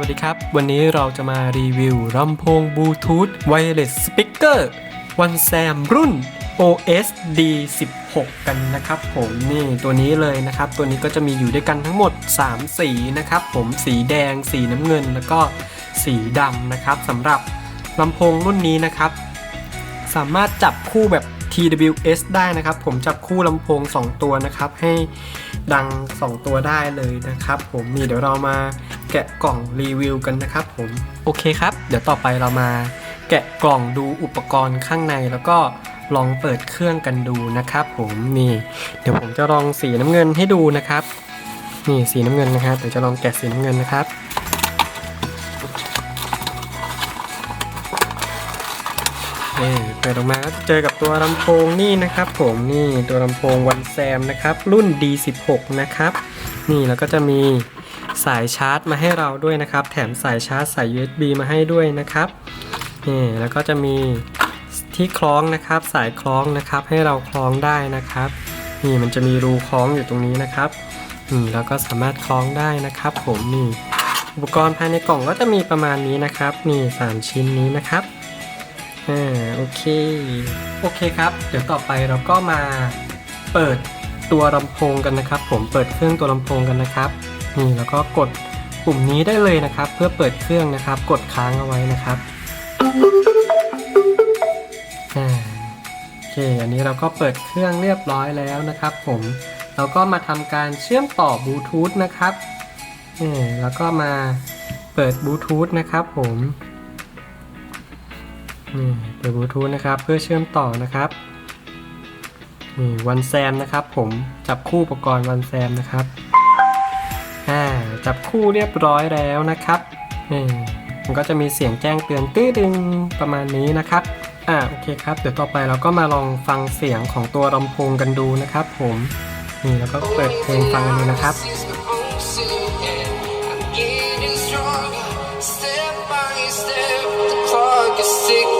วัสดีครับ วันนี้เราจะมารีวิวลำโพงบลูทูธไวเลสสปีกเกอร์วันแซมรุ่น OS D16 กันนะครับผมนี่ตัวนี้เลยนะครับ ตัวนี้ก็จะมีอยู่ด้วยกันทั้งหมด 3 สีนะครับผมสีแดง สีน้ำเงิน แล้วก็สีดำนะครับสำหรับลำโพงรุ่นนี้นะครับ สามารถจับคู่แบบ TWS ได้นะครับ ผมจับคู่ลำโพง 2 ตัวนะครับ ให้ดัง 2 ตัวได้เลยนะครับ ผมนี่เดี๋ยวเรามาแกะกล่องรีวิวกันนะครับ ผมโอเคครับ เดี๋ยวต่อไปเรามาแกะกล่องดูอุปกรณ์ข้างในแล้วก็ลองเปิดเครื่องกันดูนะครับ ผมนี่เดี๋ยวผมจะลองสีน้ำเงินให้ดูนะครับ นี่สีน้ำเงินนะครับเดี๋ยวจะลองแกะสีน้ำเงินนะครับ นี่เปิดออกมาก็เจอกับตัวลำโพงนี่นะครับ ผมนี่ตัวลำโพงวันแซมนะครับ รุ่น D16 นะครับ นี่แล้วก็จะมีสายชาร์จมาให้เราด้วยนะครับ แถมสายชาร์จสาย USB มาให้ด้วยนะครับนี่แล้วก็จะมีที่คล้องนะครับ สายคล้องนะครับ ให้เราคล้องได้นะครับ นี่มันจะมีรูคล้องอยู่ตรงนี้นะครับนี่แล้วก็สามารถคล้องได้นะครับ ผมนี่อุปกรณ์ภายในกล่องก็จะมีประมาณนี้นะครับนี่สามชิ้นนี้นะครับ อ่าโอเค โอเคครับ เดี๋ยวต่อไปเราก็มาเปิดตัวลำโพงกันนะครับ ผมเปิดเครื่องตัวลำโพงกันนะครับนี่แล้วก็กดปุ่มนี้ได้เลยนะครับ เพื่อเปิดเครื่องนะครับ กดค้างเอาไว้นะครับอ่าโอเคอันนี้เราก็เปิดเครื่องเรียบร้อยแล้วนะครับ ผมเราก็มาทำการเชื่อมต่อบลูทูธนะครับนี่แล้วก็มาเปิดบลูทูธนะครับ ผม นี่เปิดบลูทูธนะครับ เพื่อเชื่อมต่อนะครับนี่วันแซมนะครับ ผมจับคู่อุปกรณ์วันแซมนะครับอ่าจับคู่เรียบร้อยแล้วนะครับนี่มันก็จะมีเสียงแจ้งเตือนตื้อดึงประมาณนี้นะครับอ่าโอเคครับ เดี๋ยวต่อไปเราก็มาลองฟังเสียงของตัวลำโพงกันดูนะครับ ผมนี่แล้วก็เปิดเพลงฟังกันดูนะครับ Step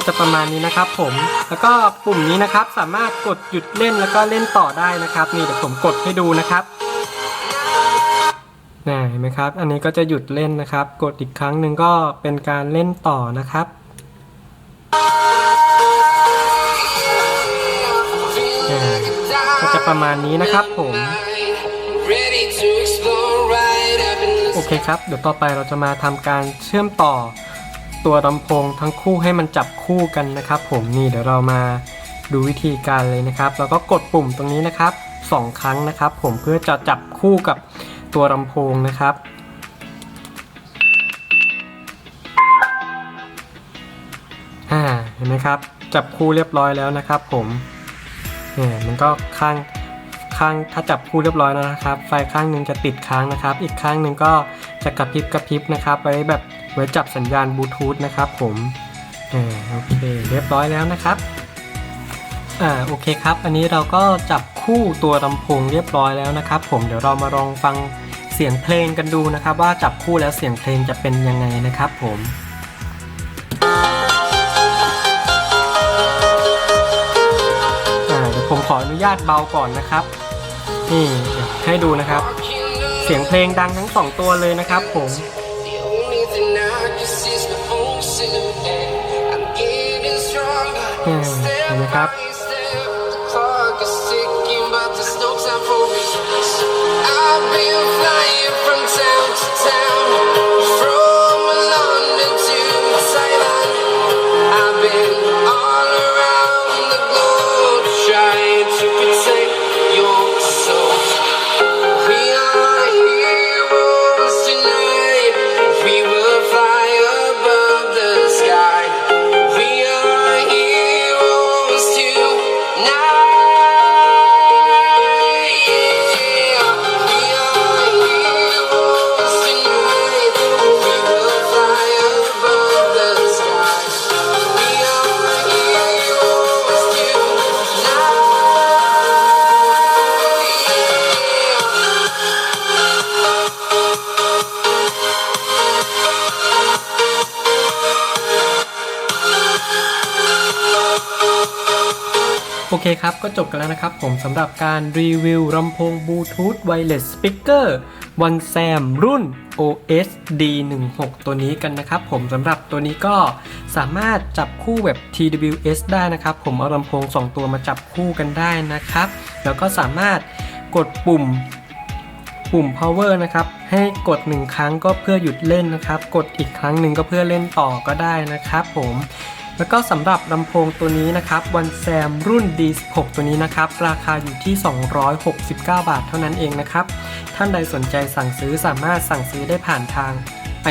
ก็จะประมาณนี้นะครับ ผม แล้วก็ปุ่มนี้นะครับสามารถกดหยุดเล่นแล้วก็เล่นต่อได้นะครับ นี่เดี๋ยวผมกดให้ดูนะครับนี่เห็นไหมครับ อันนี้ก็จะหยุดเล่นนะครับ กดอีกครั้งหนึ่งก็เป็นการเล่นต่อนะครับก็จะประมาณนี้นะครับผมโอเคครับ เดี๋ยวต่อไปเราจะมาทำการเชื่อมต่อ ตัวลำโพงทั้งคู่ให้มันจับคู่กันนะครับผมนี่เดี๋ยวเรามาดูวิธีการเลยนะครับ แล้วก็กดปุ่มตรงนี้นะครับสองครั้งนะครับ ผมเพื่อจะจับคู่กับตัวลำโพงนะครับ อ่าเห็นไหมครับ จับคู่เรียบร้อยแล้วนะครับ ผมเนี่ยมันก็ข้างข้างถ้าจับคู่เรียบร้อยแล้วนะครับ ไฟข้างหนึ่งจะติดค้างนะครับ อีกข้างหนึ่งก็จะกระพริบกระพริบนะครับไว้แบบ ไว้จับสัญญาณบลูทูธนะครับผมอ่าโอเคเรียบร้อยแล้วนะครับอ่าโอเคครับ อันนี้เราก็จับคู่ตัวลำโพงเรียบร้อยแล้วนะครับ ผมเดี๋ยวเรามาลองฟังเสียงเพลงกันดูนะครับ ว่าจับคู่แล้วเสียงเพลงจะเป็นยังไงนะครับผมอ่าเดี๋ยวผมขออนุญาตเบาก่อนนะครับนี่ให้ดูนะครับ เสียงเพลงดังทั้งสองตัวเลยนะครับผม time for me. I've been flying from town to town, เคครับ ก็จบกันแล้วนะครับผมสำหรับการรีวิวลำโพงบลูทูธไวเลสสปีกเกอร์วันแซมรุ่น OS D16 ตัวนี้กันนะครับผมสำหรับตัวนี้ก็สามารถจับคู่แบบ TWS ได้นะครับ ผมเอาลำโพง 2 ตัวมาจับคู่กันได้นะครับ แล้วก็สามารถกดปุ่มปุ่ม power นะครับ ให้กด 1 ครั้งก็เพื่อหยุดเล่นนะครับ กดอีกครั้งหนึ่งก็เพื่อเล่นต่อก็ได้นะครับผม แล้วก็สำหรับลำโพงตัวนี้นะครับวันแซมรุ่น D16 ตัวนี้นะครับ ราคาอยู่ที่ 269 บาทเท่านั้นเองนะครับ ท่านใดสนใจสั่งซื้อสามารถสั่งซื้อได้ผ่านทาง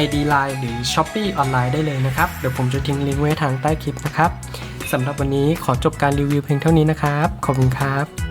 ID Line หรือ Shopee ออนไลน์ได้เลยนะครับ เดี๋ยวผมจะทิ้งลิงก์ไว้ทางใต้คลิปนะครับสำหรับวันนี้ขอจบการรีวิวเพียงเท่านี้นะครับ ขอบคุณครับ